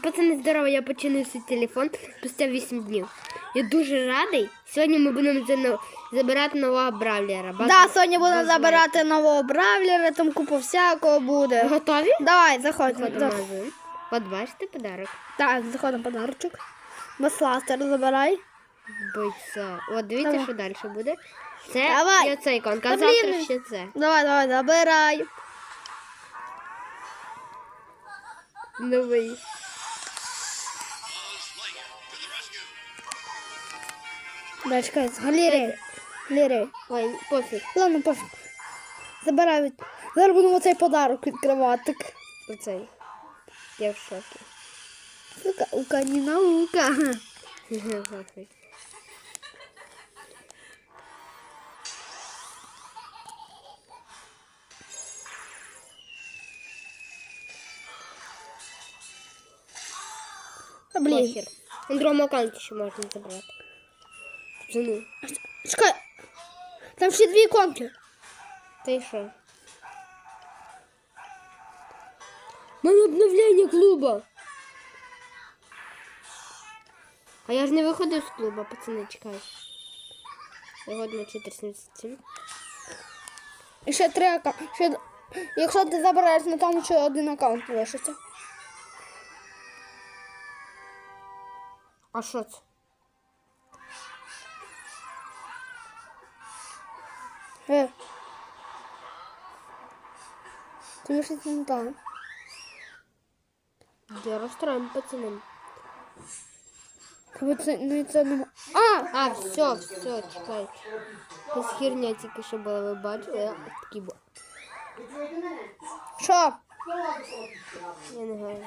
Пацани, здорово, я починив свій телефон спустя 8 днів. Я дуже радий. Сьогодні ми будемо забирати нового бравлера. Баз- Да, сьогодні будемо забирати нового бравлера, там купу всякого буде. Готові? Давай. Заходимо в От бачите подарок. Так, заходимо подарочок. Басластер забирай. Бойця. От дивіться, Давай. що далі буде. Це Давай. і оця іконка. А завтра ще це. Давай, давай, забирай. Новий. Да, чекай, з галереї. Галереї. Ой, пофіг. Ладно, пофіг. Забирай. від- Зараз будемо цей подарок відкривати. Оцей. Я в шокі. Сука, ука не наука. Блін. Аккаунті ще можна забрати. Пацани. Чекай. Там ще дві іконки. Й що? Мене обновлення клуба. А я ж не виходив з клуба, пацани, чекай. Сьогодні 477. І ще три аккаунти. Ще... Якщо ти забираєш, ну там ще один аккаунт лишиться. А що це? Е. Тобі щось не там. Я розстроєм, пацани. Тобі це, ну, це нема... А! А, все, все, чекай. Якась херня тільки що була, ви бачили? Я такий бо. Що? Я не знаю.